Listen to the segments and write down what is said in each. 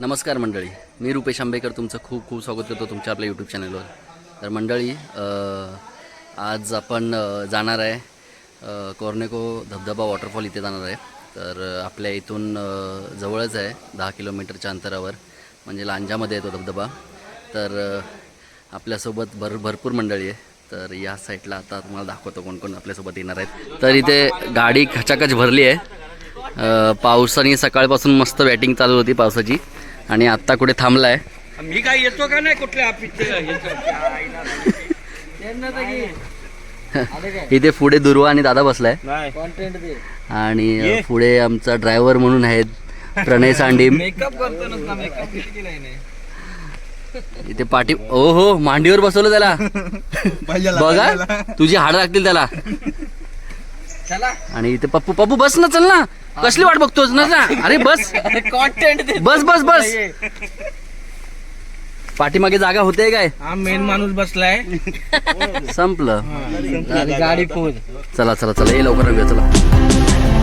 नमस्कार मंडळी. मी रुपेश आंबेकर तुमचं खूप खूप स्वागत करतो तुमच्या आपल्या यूट्यूब चॅनलवर तर मंडळी आज आपण जाणार आहे कॉर्नेको धबधबा वॉटरफॉल इथे जाणार आहे. तर आपल्या इथून जवळच आहे दहा किलोमीटरच्या अंतरावर. म्हणजे लांजामध्ये येतो धबधबा. तर आपल्यासोबत भर भरपूर मंडळी आहे. तर या साईडला आता तुम्हाला दाखवतो कोण कोण आपल्यासोबत येणार आहेत. तर इथे गाडी खचाखच भरली आहे. पावसाने सकाळपासून मस्त बॅटिंग चालू होती पावसाची. आणि आत्ता कुठे थांबला आहे मी काय येतो का नाही कुठल्या इथे पुढे दुर्वा आणि दादा बसलाय. नाही. आणि पुढे आमचा ड्रायव्हर म्हणून आहेत प्रणय सांडीम. इथे पाठी ओ हो मांडीवर बसवलं त्याला. बघा तुझी हाड लागतील त्याला. चला. आणि इथे पप्पू पप्पू बस ना चल ना. कसली वाट बघतोस ना जा. अरे बस. कॉन्टेंट बस बस बस. पाठीमागे जागा होते काय? हा मेन माणूस बसलाय. संपलं. गाडी पोच चला चला चला. ये लवकर रंग चला.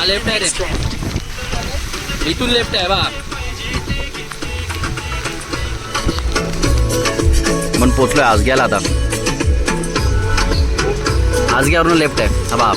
हा लेफ्ट आहे रे. इथून लेफ्ट आहे बा मन पोचलोय आज घ्यायला आता. आज घ्यावरून लेफ्ट आहे. हा बाप.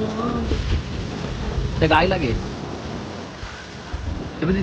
यार. त्या गायला घे ते पण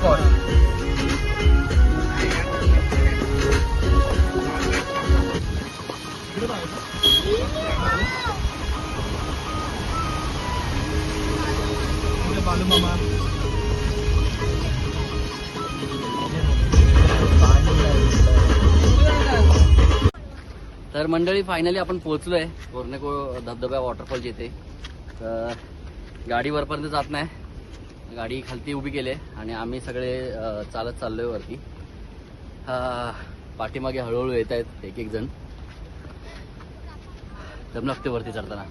Fora. तर मंडळी फायनली आपण पोहोचलोय. कोर्नेको धबधब्या वॉटरफॉल जिथे. तर गाडी वरपर्यंत जात नाही. गाडी खालती उभी केली आहे आणि आम्ही सगळे चालत चालत चाललोय वरती. हा, पाठीमागे हळूहळू येत आहेत एक एक जण. दम लागते वरती चढताना.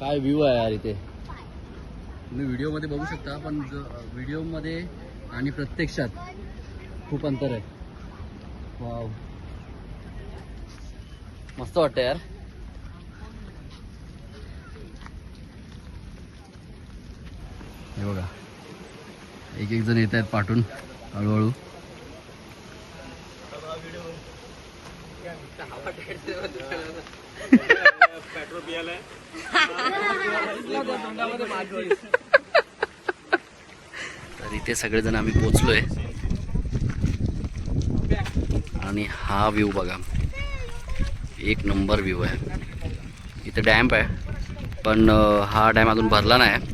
काय व्ह्यू आहे यार इथे? तुम्ही व्हिडिओमध्ये बघू शकता पण व्हिडिओमध्ये आणि प्रत्यक्षात खूप अंतर आहे. वाव. मस्त वाटतं यार. हे बघा. एक एक जण येत आहेत पाठून हळूहळू. तर इथे सगळेजण आम्ही पोचलोय. आणि हा व्ह्यू बघा. एक नंबर व्ह्यू आहे. इथे डॅम्प आहे पण हा डॅम अजून भरला नाही.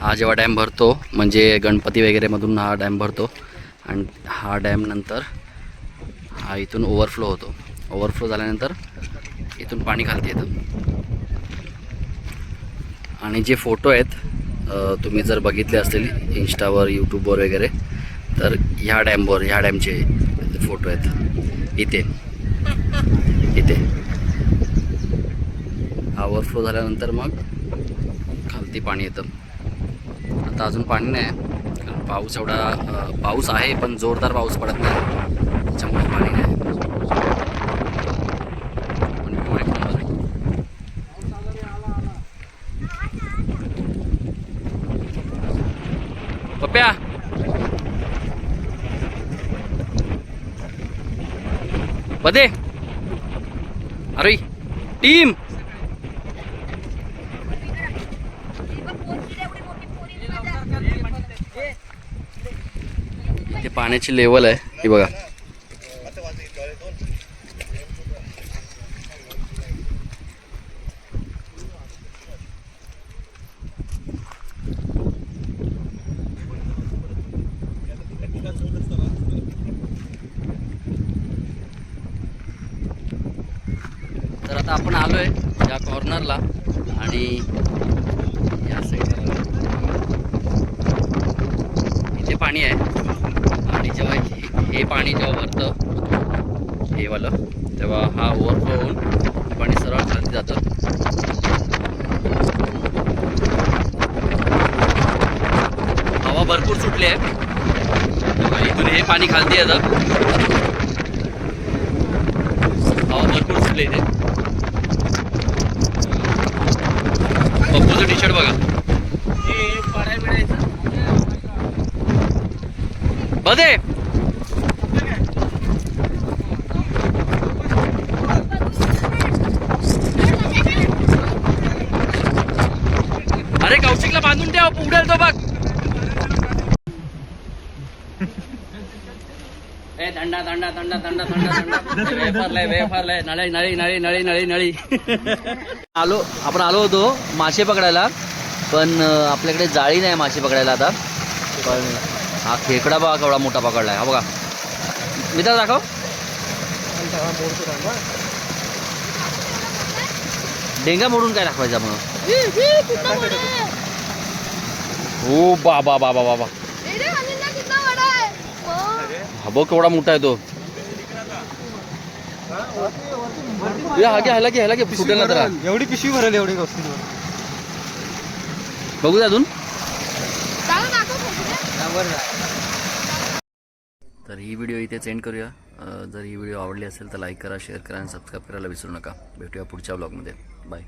हा जेव्हा डॅम भरतो म्हणजे गणपती वगैरेमधून हा डॅम भरतो. आणि हा डॅम नंतर हा इथून ओव्हरफ्लो होतो. ओव्हरफ्लो झाल्यानंतर इथून पाणी खालती येतं. आणि जे फोटो आहेत तुम्ही जर बघितले असतील इंस्टावर यूट्यूबवर वगैरे तर ह्या डॅमवर ह्या डॅमचे फोटो आहेत. इथे. इथे. हा ओव्हरफ्लो झाल्यानंतर मग खालती पाणी येतं. आता अजून पाणी नाही कारण पाऊस एवढा पाऊस आहे पण जोरदार पाऊस पडत नाही. त्याच्यामुळे पाणी नाही. पप्प्या बदे अरे टीम! पाण्याची लेवल आहे. ही बघा. तर आता आपण आलोय या कॉर्नरला आणि या साईडला इथे पाणी आहे. आणि जेव्हा हे- हे पाणी जेव्हा भरतं हे वालं तेव्हा हा ओव्हरफ्लो होऊन पाणी सरळ खाली जातं. हवा भरपूर सुटली आहे. इथून हे पाणी खालती येतं. हवा भरपूर सुटली इथे. पप्पूचं टी शर्ट बघा. कौशिकला बांधून ठेव उडेल तो बघ. ए दंडा दंडा दंडा दंडा दंडा दंडा. वेफरलाय वेफरलाय. नळी नळी नळी नळी नळी नळी. आलो आपण आलो होतो मासे पकडायला पण आपल्याकडे जाळी नाही मासे पकडायला आता. पण हा खेकडा बघा केवढा मोठा पकडलाय. हा बघा. मित्र दाखव. डेंगा मोडून काय दाखवायचा मग है हो बाबा बाबा बाबा मेरे हनीना कितना बड़ा है. वाह। हा बघ केवढा मोठा आहे तो. हा घे ह्याला घे ह्याला फुटेल ना जरा. एवढी पिशवी भरेल एवढी वस्तू बघू अजून. तर ही व्हिडिओ इथेच एंड करूया. जर ही व्हिडिओ आवडली असेल तर लाईक करा शेअर करा आणि सबस्क्राईब करायला विसरू नका. भेटूया पुढच्या ब्लॉगमध्ये बाय